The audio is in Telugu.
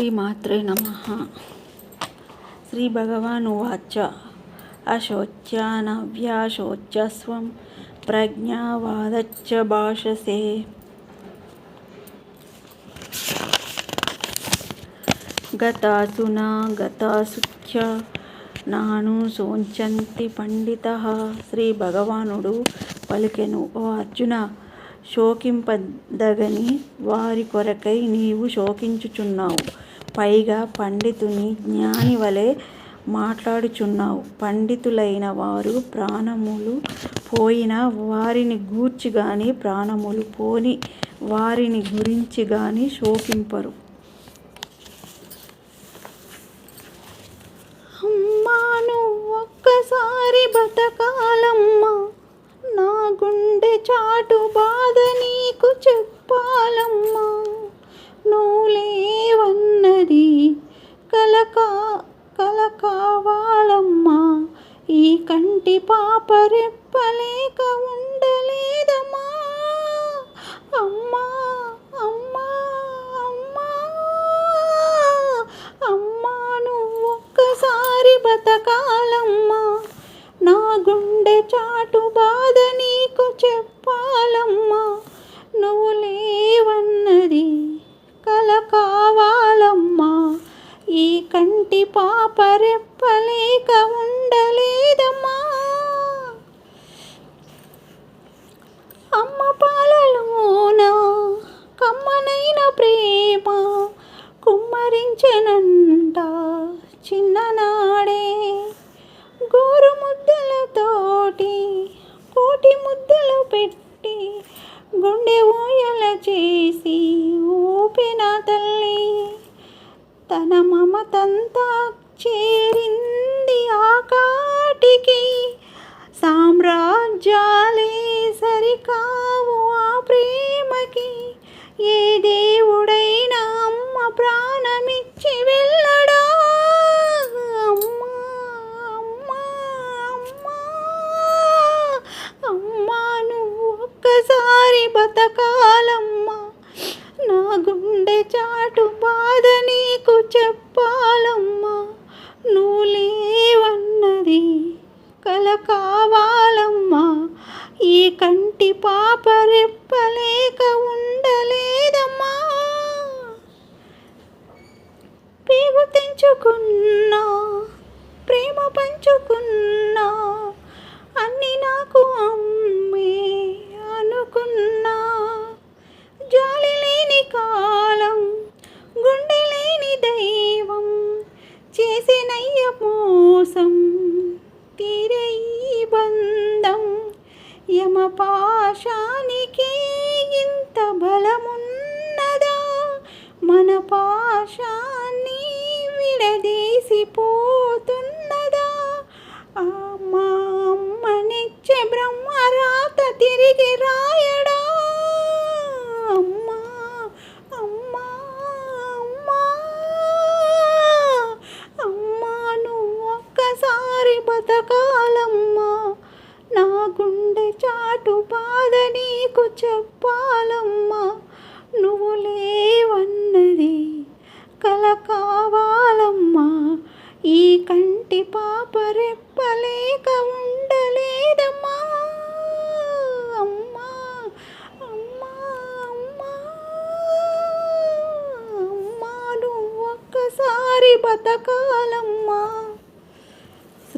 శ్రీమాత్రే నమ. శ్రీ భగవానువాచ అశోచ్యానవ్యాశోచస్వం ప్రజ్ఞావాదచ్చ భాషసే. గతాసు నా గతాసు నాను శోచంతి పండిత. శ్రీ భగవానుడు పలికెను ఓ అర్జున శోకింపదగని వారి కొరకై నీవు శోకించుచున్నావు. పైగా పండితుని జ్ఞాని వలె మాట్లాడుచున్నావు. పండితులైన వారు ప్రాణములు పోయిన వారిని గూర్చి కానీ ప్రాణములు పోని వారిని గురించి కానీ శోకింపరు. అమ్మా నువ్వు ఒక్కసారి బతకాలమ్మా. నా గుండె చాటు కల కావాలమ్మా. ఈ కంటి పాప రెప్పలేక ఉండలేదమ్మా. అమ్మా అమ్మా అమ్మా. అమ్మా నువ్వు ఒక్కసారి బతకాలమ్మా. నా గుండె చాటు బాధ నీకు చెప్పాలమ్మా. నువ్వు లే కంటి పాప రెప్పలేక ఉండలేదమ్మా. అమ్మ పాలలోన కమ్మనైన ప్రేమ కుమ్మరించెనంట చిన్ననాడే. గోరు ముద్దలతోటి కోటి ముద్దలు పెట్టి గుండె ఊయల చేసి ఊపి తన మమతంతా చేరింది ఆకాటికి. సామ్రాజ్యాలే సరికావు ఆ ప్రేమకి. ఏ దేవుడు చెప్పాలమ్మా నువ్వు లేవన్నది కల కావాలమ్మా ఈ కంటి పాప రెప్పలేక ఉండలేదమ్మా. పేగు తెంచుకున్నా ప్రేమ పంచుకున్నా అన్ని నాకు అమ్మే చేసినయ్య మోసం తీరే ఈ బంధం మరి బతకాలమ్మా. నా గుండె చాటు బాధ నీకు చెప్పాలమ్మా. నువ్వు లేవన్నది కల కావాలమ్మా ఈ కంటి పాప రెప్పలేక ఉండలేదమ్మా. అమ్మా అమ్మా అమ్మా అమ్మా నువ్వు ఒక్కసారి బతకాలమ్మా.